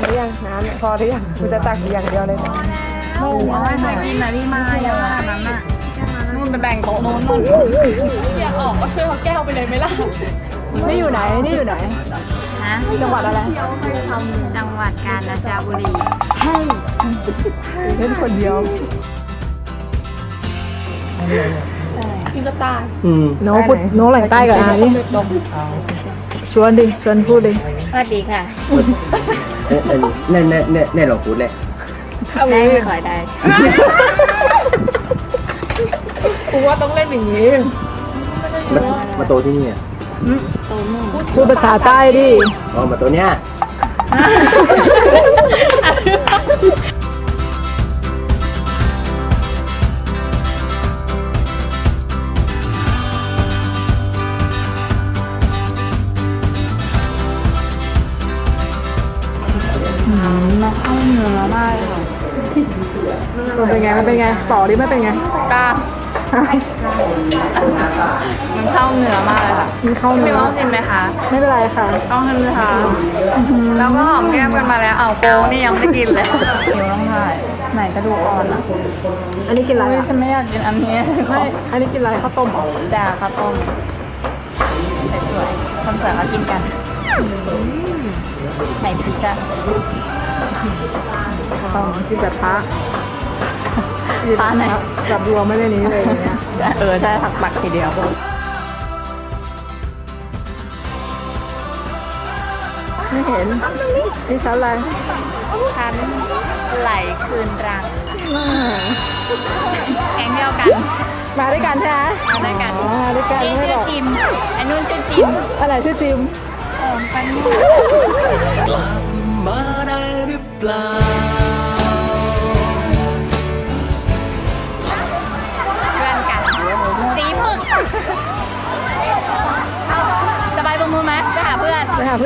เตรียมหรือยังน้ำเนี่ยพอหรือยังกูจะตักอย่างเดียวเลยนะโอ้โหไม่กินนะพี่มาเยอะขนาดนั้นน่ะนู่นไปแบ่งโต๊ะนู้นนู่นอยากออกก็ช่วยเอาแก้วไปเลยไหมล่ะนี่อยู่ไหนนี่อยู่ไหนฮะจังหวัดอะไรจังหวัดกาญจนบุรีเล่นคนเดียวอืมโน้พูดโน้แหล่งใต้กับอานี่ชวนดิชวนพูดดิสวัสดีค่ะ เอ้ยเอ้ยแน่แน่แน่แน่ลองพูดแน่ได้ไม่ขอยได้กูว่าต้องเล่นอย่างนี้มามาโตที่นี่อะโตนู่นพูดภาษาใต้ดิอ๋อมาโตเนี้ย มันเป็นไง มันเป็นไง ต่อดิไม่เป็นไง กล้ามันเข้าเนื้อมากเลยค่ะมันเข้าพี่เนื้อว่ากินไหมคะ ไม่เป็นไรค่ะ ต้องกินไหมคะแล้วก็หอมแก้มกันมาแล้วเอาโป้นี่ยังไม่กินเลยหิวต้องถ่ายไหนกระดูกอ่อนอะอันนี้กินอะไรอุ้ยอะฉันไม่อยากกินอันนี้ไม่ อันนี้กินอะไรข้าวต้มเหรอจ้าข้าวต้มสวยๆคนสวยเขากินกันไหนพริกอะอ๋อกินแบบพระ ปลาไหนแบบรวมไม่ได้นี้เลยอย่างเงี้ยเออใช่ผักปักทีเดียว ไม่เห็น นี่ชั้นอะไรคันไหลคืนรังแก๊งเดียวกัน มาด้วยกันใช่ไหมมาด้วยกันอ๋อมาด้วยกันนี่ไม่ชื่บออกจิมอันนู้นชื่อจิมอะไรชื่อจิมเออปันกลับมา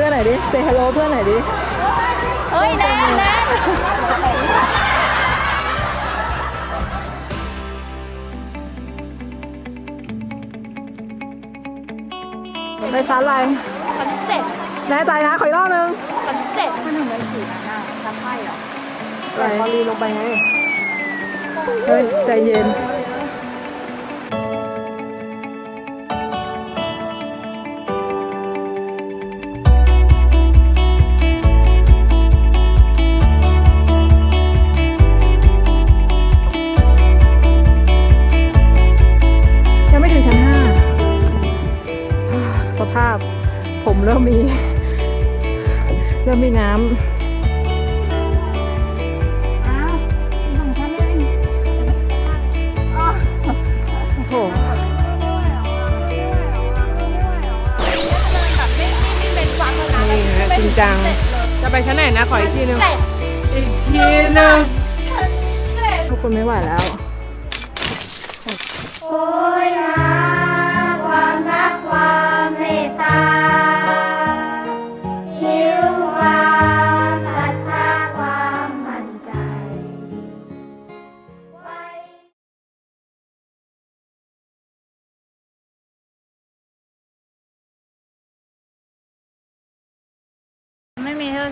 อนหน่อยดิเซฮัลโหลเพื่อนหน่อยดิ เฮ้ยแน่นแน่นไปชั้นอะไรคอนเซ็ปต์แน่ใจนะขออีกรอบนึงคอนเซ็ปต์มันถึงไม่ถือนะน่ะทำไพ่เหรออะไรพอลีลงไปไง เฮ้ย ใจเย็นาพ ผมเริ่มมี เริ่มมีน้อ้าวหนูทำเองำโอ้โหนี่นะจริงจัง จะไปชั้นไหนนะ ขออีกทีนึง อีกทีนึงทุกคนไม่ไหวแล้ว โอย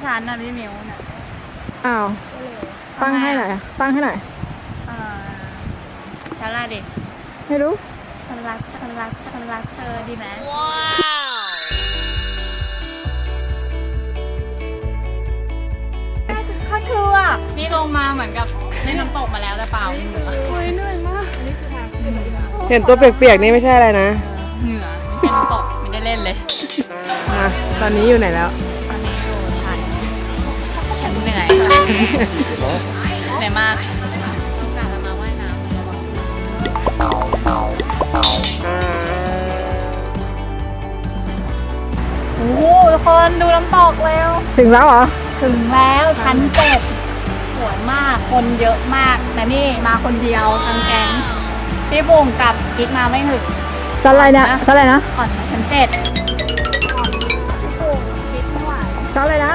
ไม่มีเท่าชั้นนะพี่มิวน่ะอ้าว ตั้งให้หน่อยตั้งให้หน่อยเออชั้นอะไรดิไม่รู้ ฉันรักฉันรักฉันรักเธอดีไหมข้าคืออะนี่ลงมาเหมือนกับเล่นน้ำตกมาแล้วแต่เปล่าเหงื่อเห็นตัวเปียกๆนี่ไม่ใช่อะไรนะเหงื่อไม่ใช่น้ำตกไม่ได้เล่นเลย อะตอนนี้อยู่ไหนแล้ว เหนื่อยมากมีการมาว่ายน้ำโอ้โหทุกคนดูน้ำตกเร็วถึงแล้วเหรอ ถึงแล้วชั้นเจ็ดสวยมากคนเยอะมาก แต่นี่มาคนเดียวทั้งแก๊งพี่บุ๋งกับกิ๊กมาไม่ถึงชั้นอะไรเนี่ยชั้นอะไรนะก่อนชั้นเจ็ดพี่บุ๋งกิ๊กไม่ไหวชั้นอะไรนะ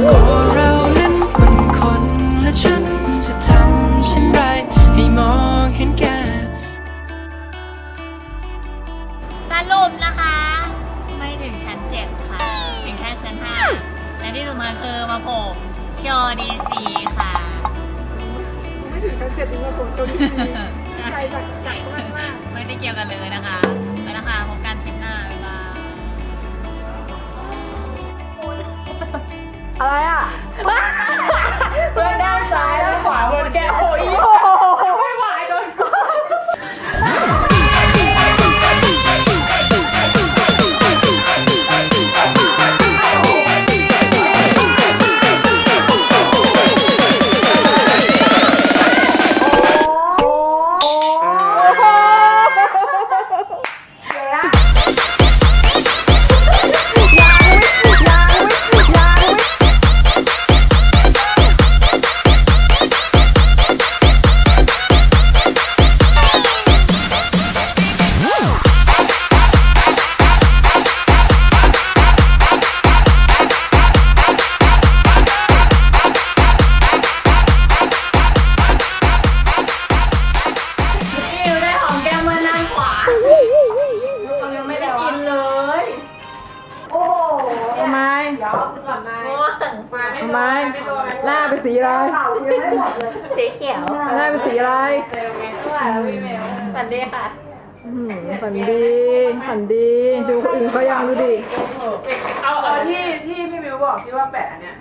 มองเห็นแก่เพื่อนกันความรักความเมตตาหิวความศรัทธาความมั่นใจไว้เพื่อนกันก็เรานั้นเป็นคนและฉันจะทำเช่นไรให้มองเห็นแก่เพื่อนกันความรักความเมตตาหิวความศรัทธาความมั่นใจไว้เรุปนะคะ ไม่ถึงชั้น7ค่ะ ถึงแค่ชั้น5และที่สำคัญคือมาโผล่ชอดีซีค่ะไม่ถึงชั้นเจ็ดถึงมาผมโชว์ที่ดีใช่ใครจากจากมากมากไม่ได้เกี่ยวกันเลยนะคะไปแล้วค่ะพบกัน อะไรอะำไมง่วงมาไมหน้าเป็นสีอะไรสีเขียวหน้าเป็นสีอะไรว่าพี่เมลสวัสดีค่ะฝันดีฝันดี ดูคนอื่นเขายังดูดิเอาเอาที่ที่พี่มิวบอกที่ว่าแปะเนี่ย